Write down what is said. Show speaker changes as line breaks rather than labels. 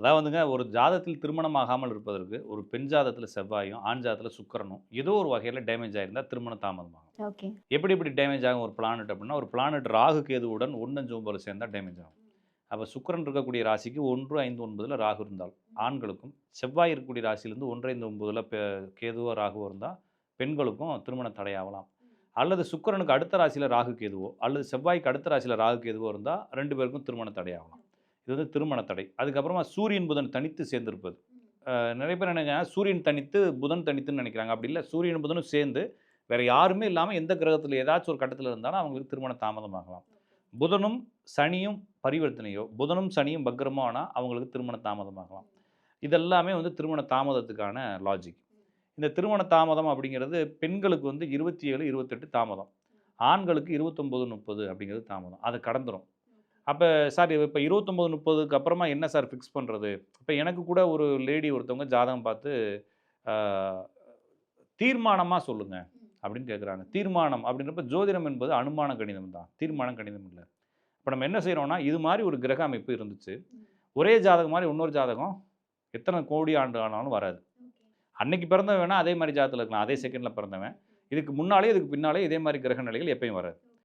அதாவதுங்க ஒரு ஜாதத்தில் திருமணம் ஆகாமல் இருப்பதற்கு ஒரு பெண் ஜாதத்தில் செவ்வாயும் ஆண் ஜாதத்தில் சுக்கிரனும் ஏதோ ஒரு வகையில் டேமேஜ் ஆயிருந்தா திருமணம் தாமதமாகும்.
ஓகே.
எப்படி எப்படி டேமேஜ் ஆகும் ஒரு பிளானட் அப்படின்னா ஒரு பிளானட் ராகு கேதுவுடன் ஒன்றஞ்சு ஒன்பது சேர்ந்தா டேமேஜ் ஆகும். அப்போ சுக்கிரன் இருக்கக்கூடிய ராசிக்கு ஒன்று ஐந்து ஒன்பதில் ராகு இருந்தால் ஆண்களுக்கும் செவ்வாய் இருக்கக்கூடிய ராசியிலேருந்து ஒன்று ஐந்து ஒன்பதில் கேதுவோ ராகுவோ இருந்தால் பெண்களுக்கும் திருமண தடையாகலாம். அல்லது சுக்கிரனுக்கு அடுத்த ராசியில் ராகு கேதுவோ அல்லது செவ்வாய்க்கு அடுத்த ராசியில் ராகு கேதுவோ இருந்தால் ரெண்டு பேருக்கும் திருமண தடையாகலாம். இது வந்து திருமண தடை. அதுக்கப்புறமா சூரியன் புதன் தனித்து சேர்ந்திருப்பது. நிறைய பேர் நினைக்கிறாங்க, சூரியன் தனித்து புதன் தனித்துன்னு நினைக்கிறாங்க. அப்படி இல்லை சூரியன் புதனும் சேர்ந்து வேற யாருமே இல்லாமல் எந்த கிரகத்தில் ஏதாச்சும் ஒரு கட்டத்தில் இருந்தாலும் அவங்களுக்கு திருமண தாமதமாகலாம். புதனும் சனியும் பரிவர்த்தனையோ புதனும் சனியும் பக்கிரமோ ஆனால் அவங்களுக்கு திருமண தாமதமாகலாம். இதெல்லாமே வந்து திருமண தாமதத்துக்கான லாஜிக் இந்த திருமண தாமதம் அப்படிங்கிறது பெண்களுக்கு வந்து இருபத்தி ஏழு இருபத்தெட்டு தாமதம். ஆண்களுக்கு இருபத்தொம்போது முப்பது அப்படிங்கிறது தாமதம். அதை கடந்துரும். அப்போ சார் இப்போ இருபத்தொம்போது முப்பதுக்கு அப்புறமா என்ன சார் ஃபிக்ஸ் பண்ணுறது இப்போ எனக்கு கூட ஒரு லேடி ஒருத்தவங்க ஜாதகம் பார்த்து தீர்மானமாக சொல்லுங்கள் அப்படின்னு கேட்குறாங்க தீர்மானம் அப்படின்றப்ப ஜோதிடம் என்பது அனுமான கணிதம் தான். தீர்மானம் கணிதம் இல்லை. இப்போ நம்ம என்ன செய்கிறோம்னா இது மாதிரி ஒரு கிரக அமைப்பு இருந்துச்சு. ஒரே ஜாதகம் மாதிரி இன்னொரு ஜாதகம் எத்தனை கோடி ஆண்டு ஆனாலும் வராது. அன்னைக்கு பிறந்தவன் வேணால் அதே மாதிரி ஜாதகத்தில் இருக்கலாம். அதே செகண்டில் பிறந்தவன். இதுக்கு முன்னாலே இதுக்கு பின்னாலே இதே மாதிரி கிரக நிலைகள் எப்பயும் வராது.